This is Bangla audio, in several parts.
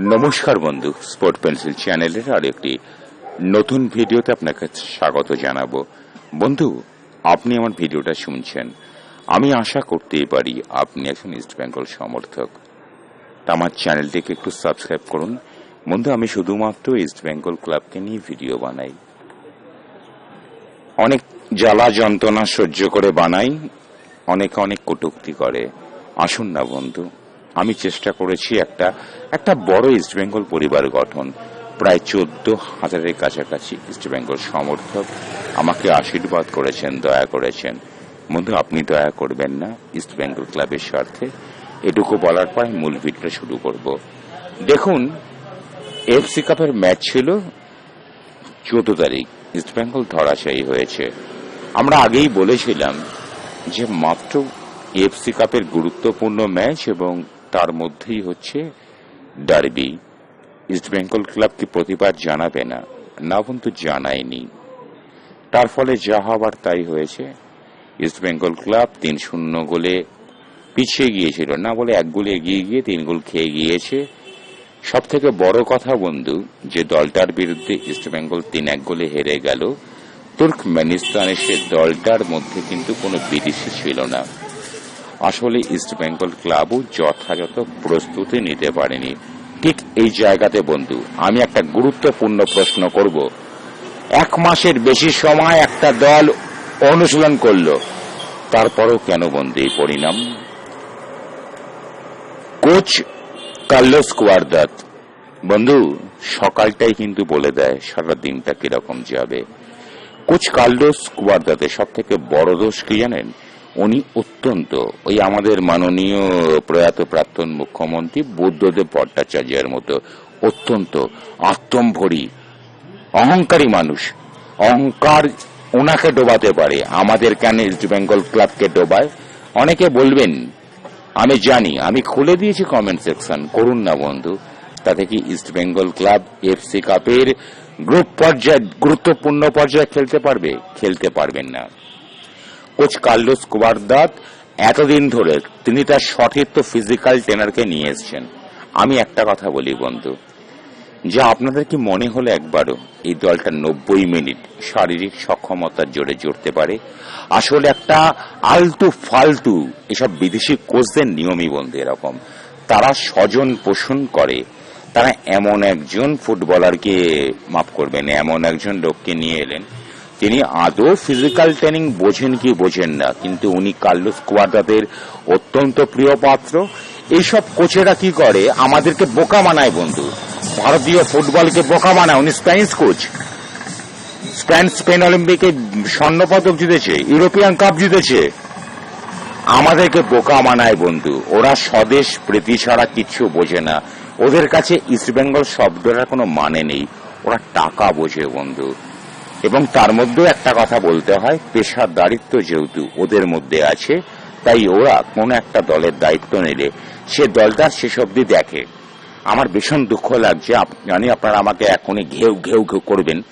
নমস্কার বন্ধু স্পোর্ট পেন্সিল চ্যানেলের আর একটি নতুন ভিডিওতে আপনাকে স্বাগত জানাব। বন্ধু, আপনি আমার ভিডিওটা শুনছেন। আমি আশা করতেই পারি আপনি একজন ইস্ট বেঙ্গল সমর্থক। আমার চ্যানেলটিকে একটু সাবস্ক্রাইব করুন। বন্ধু, আমি শুধুমাত্র ইস্ট বেঙ্গল ক্লাবকে নিয়ে ভিডিও বানাই। অনেক জ্বালা যন্ত্রণা সহ্য করে বানাই, অনেকে অনেক কটূক্তি করে। আসুন না বন্ধু আমি চেষ্টা করেছি একটা একটা বড় ইস্ট বেঙ্গল পরিবার গঠন। প্রায় চোদ্দ হাজারের কাছাকাছি ইস্ট বেঙ্গল সমর্থক আমাকে আশীর্বাদ করেছেন, দয়া করেছেন। বন্ধু, আপনি দয়া করবেন না ইস্ট বেঙ্গল ক্লাবের স্বার্থে। এটুকু বলার পর মূল ভিডিওটা শুরু করব। দেখুন এফসি কাপের ম্যাচ ছিল চোদ্দ তারিখ। ইস্ট বেঙ্গল ধরাশায়ী হয়েছে। আমরা আগেই বলেছিলাম যে মাত্র এফসি কাপের গুরুত্বপূর্ণ ম্যাচ এবং তার মধ্যেই হচ্ছে ডার্বি। ইস্ট বেঙ্গল ক্লাব কি প্রতিবাদ জানাবে না? না বন্ধু, জানায়নি। তার ফলে যা হবার তাই হয়েছে। ইস্ট বেঙ্গল ক্লাব তিন শূন্য গোলে পিছিয়ে গিয়েছিল। না বলে এক গোলে এগিয়ে গিয়ে তিন গোল খেয়ে গিয়েছে। সব থেকে বড় কথা বন্ধু, যে দলটার বিরুদ্ধে ইস্ট বেঙ্গল তিন এক গোলে হেরে গেল, তুর্কমেনিস্তানের সে দলটার মধ্যে কিন্তু কোনো বিদেশি ছিল না। আসলে ইস্ট বেঙ্গল ক্লাবও যথাযথ প্রস্তুতি নিতে পারেনি। ঠিক এই জায়গাতে, বন্ধু, আমি একটা গুরুত্বপূর্ণ প্রশ্ন করব। এক মাসের বেশি সময় একটা দল অনুশীলন করল, তারপরও কেন বন্ধু এই পরিণাম? কোচ কার্লোস কুয়ারদাত, বন্ধু, সকালটাই কিন্তু বলে দেয়, সারা দিনটা কীরকম যাবে। কোচ কার্লোস কুয়ারদাতে সব থেকে বড় দোষ কি জানেন? উনি অত্যন্ত, ওই আমাদের মাননীয় প্রয়াত প্রাক্তন মুখ্যমন্ত্রী বুদ্ধদেব ভট্টাচার্যের মতো অত্যন্ত আত্মম্ভরী, অহংকারী মানুষ। অহংকার ওনাকে ডোবাতে পারে, আমাদের কেন ইস্ট বেঙ্গল ক্লাবকে ডোবায়? অনেকে বলবেন, আমি জানি, আমি খুলে দিয়েছি কমেন্ট সেকশন করুন না বন্ধু। তাতে কি ইস্ট বেঙ্গল ক্লাব এফসি কাপের গ্রুপ পর্যায়ে, গুরুত্বপূর্ণ পর্যায়ে খেলতে পারবে? খেলতে পারবেন না। কোচ কার্লোস কুবারদাত এতদিন ধরে তিনি তার সতীর্থ ফিজিক্যাল ট্রেনারকে নিয়ে এসছেন। আমি একটা কথা বলি বন্ধু, যা আপনাদের কি মনে হলো একবারও? এই দলটা নব্বই মিনিট শারীরিক সক্ষমতার জোরে জড়তে পারে। আসলে একটা আলতু ফালতু এসব বিদেশি কোচদের নিয়মই বন্ধু এরকম। তারা স্বজন পোষণ করে। তারা এমন একজন ফুটবলারকে মাফ করবেন, এমন একজন লোককে নিয়ে এলেন তিনি আদৌ ফিজিক্যাল ট্রেনিং বোঝেন কি বোঝেন না, কিন্তু উনি কার্লোস কুয়াদাদের অত্যন্ত প্রিয় পাত্র। এইসব কোচেরা কি করে? আমাদেরকে বোকা মানায় বন্ধু। ভারতীয় ফুটবলকে বোকা মানায় উনি স্প্যানিশ কোচ। স্প্যান স্পেন অলিম্পিকে স্বর্ণপদক জিতেছে, ইউরোপিয়ান কাপ জিতেছে। আমাদেরকে বোকা মানায় বন্ধু। ওরা স্বদেশ প্রীতি ছাড়া কিছু বোঝে না। ওদের কাছে ইস্টবেঙ্গল শব্দটার কোনো মানে নেই। ওরা টাকা বোঝে, বন্ধু। এবং তার মধ্যেও একটা কথা বলতে হয়, পেশার পেশাদারিত্ব যেহেতু ওদের মধ্যে আছে, তাই ওরা কোনো একটা দলের দায়িত্ব নিলে। সে দলটা শেষ অব্দি দেখে। আমার ভীষণ দুঃখ লাগছে জানি আপনারা আমাকে এখনই ঘেউ ঘেউ ঘেউ করবেন।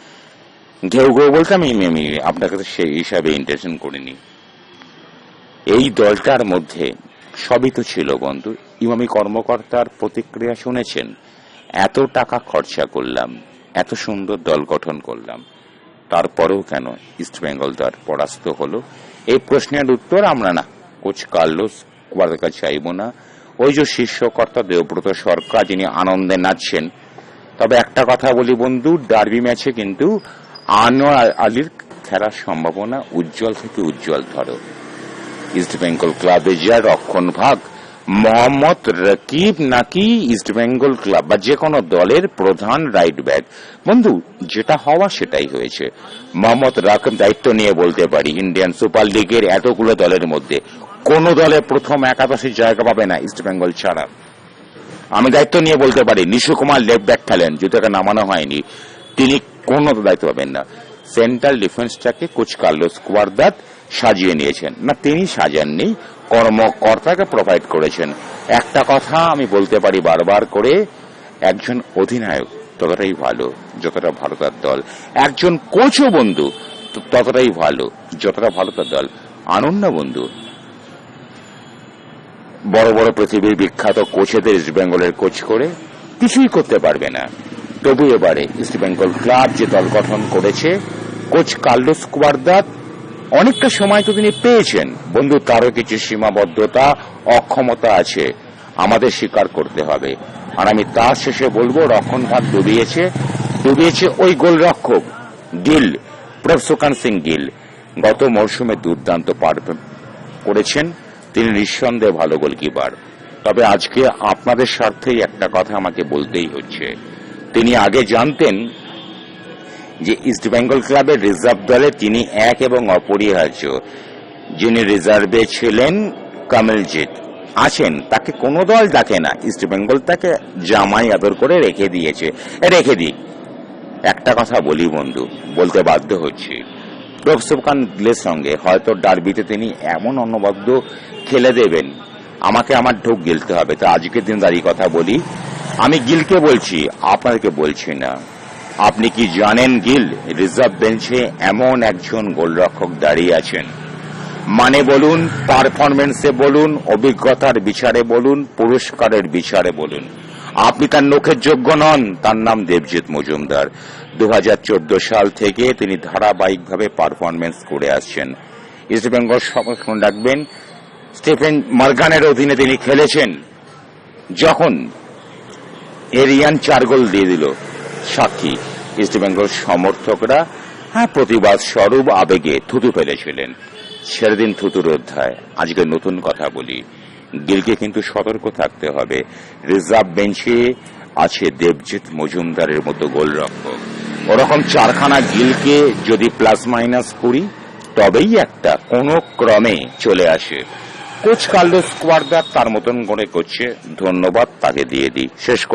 ঘেউ ঘেউ বলতে আমি আমি আপনাকে তো সেই হিসাবে ইন্টেনশন করিনি। এই দলটার মধ্যে সবই তো ছিল বন্ধু। ইমামি কর্মকর্তার প্রতিক্রিয়া শুনেছেন, এত টাকা খরচা করলাম, এত সুন্দর দল গঠন করলাম। তারপরেও কেন ইস্ট বেঙ্গল দল পরাস্ত হলো? এই প্রশ্নের উত্তর আমরা না। কোচ কার্লোস কুয়ারের কাছে চাইব না। ওই যে শীর্ষকর্তা দেবব্রত সরকার যিনি আনন্দে নাচছেন। তবে একটা কথা বলি বন্ধু, ডার্বি ম্যাচে কিন্তু আনোয়ার আলীর খেলার সম্ভাবনা উজ্জ্বল থেকে উজ্জ্বল ধরো। ইস্ট বেঙ্গল ক্লাবে যা রক্ষণ ভাগ মোহাম্মদ রকিব নাকি ইস্ট বেঙ্গল ক্লাব বা যে কোনো দলের প্রধান রাইট ব্যাক। বন্ধু, যেটা হওয়া সেটাই হয়েছে। মোহাম্মদ রাকিব দায়িত্ব নিয়ে বলতে পারি, ইন্ডিয়ান সুপার লিগের এতগুলো দলের মধ্যে কোন দলে প্রথম একাদশীর জায়গা পাবে না ইস্ট বেঙ্গল ছাড়া। আমি দায়িত্ব নিয়ে বলতে পারি, নিশু কুমার লেফট ব্যাক খেলেন যেটাকে নামানো হয়নি। তিনি কোনো দায়িত্ব পাবেন না। সেন্ট্রাল ডিফেন্সটাকে কোচ কার্লোস কুয়ারদাত সাজিয়ে নিয়েছেন। না, তিনি সাজাননি, কর্মকর্তাকে প্রোভাইড করেছেন। একটা কথা আমি বলতে পারি বারবার করে, একজন অধিনায়ক ততটাই ভালো, যতটা ভারতের দল। একজন কোচও বন্ধু ততটাই ভালো, যতটা ভারতের দল। আনুন না বন্ধু। বড় বড় পৃথিবীর বিখ্যাত কোচেদের ইস্ট বেঙ্গলের কোচ করে কিছুই করতে পারবে না। তবু এবারে ইস্ট বেঙ্গল ক্লাব যে দল গঠন করেছে, কোচ কার্লোস কুয়ারদাত অনেকটা সময় তো তিনি পেয়েছেন। বন্ধু, তারও কিছু সীমাবদ্ধতা, অক্ষমতা আছে। আমাদের স্বীকার করতে হবে। আর আমি তার শেষে বলব, রক্ষণভাগ ডুবিয়েছে। ডুবিয়েছে ওই গোলরক্ষক, গিল, প্রফসুকান সিং গিল। গত মরশুমে দুর্দান্ত করেছেন। তিনি নিঃসন্দেহে ভালো গোলকিপার। তবে আজকে আপনাদের স্বার্থেই একটা কথা আমাকে বলতেই হচ্ছে। তিনি আগে জানতেন যে ইস্ট বেঙ্গল ক্লাবের রিজার্ভ দলে তিনি এক এবং অপরিহার্য, যিনি রিজার্ভে ছিলেন কামেলজিৎ। আছেন, তাকে কোনো দল ডাকে না। ইস্ট বেঙ্গল তাকে জামাই আদর করে রেখে দিয়েছে। রেখে দিক একটা কথা বলি বন্ধু, বলতে বাধ্য হচ্ছি। প্রফসব খান গিলের সঙ্গে হয়তো ডার্বিতে তিনি এমন অন্নবদ্ধ খেলে দেবেন, আমাকে আমার ঢোক গিলতে হবে। তো আজকের দিন দাঁড়িয়ে কথা বলি। আমি গিলকে বলছি, আপনাদেরকে বলছি না। আপনি কি জানেন, গিল? রিজার্ভ বেঞ্চে এমন একজন গোলরক্ষক দাঁড়িয়ে আছেন। মানে বলুন পারফরমেন্সে বলুন, অভিজ্ঞতার বিচারে বলুন, পুরস্কারের বিচারে বলুন। আপনি তার নখের যোগ্য নন, তার নাম দেবজিৎ মজুমদার। দু হাজার চোদ্দ সাল থেকে তিনি ধারাবাহিকভাবে পারফরমেন্স করে আসছেন। ইস্ট বেঙ্গল সংরক্ষণ রাখবেন। স্টিফেন মার্গানের অধীনে তিনি খেলেছেন। যখন এরিয়ান চার গোল দিয়ে দিল। সাক্ষী। ইস্ট বেঙ্গল সমর্থকরা হ্যাঁ প্রতিবাদ স্বরূপ আবেগে থুতু ফেলেছিলেন। ছেড়ে দিন থুতুর অধ্যায়। আজকে নতুন কথা বলি। গিলকে কিন্তু সতর্ক থাকতে হবে। রিজার্ভ বেঞ্চে আছে দেবজিৎ মজুমদারের মতো গোলরক্ষক। ওরকম চারখানা গিলকে যদি প্লাস মাইনাস করি, তবেই একটা কোনো ক্রমে চলে আসে। কোচ কার্লোস কোয়ার্দার তার মতন করে করছে। ধন্যবাদ, তাকে দিয়ে দিই। শেষ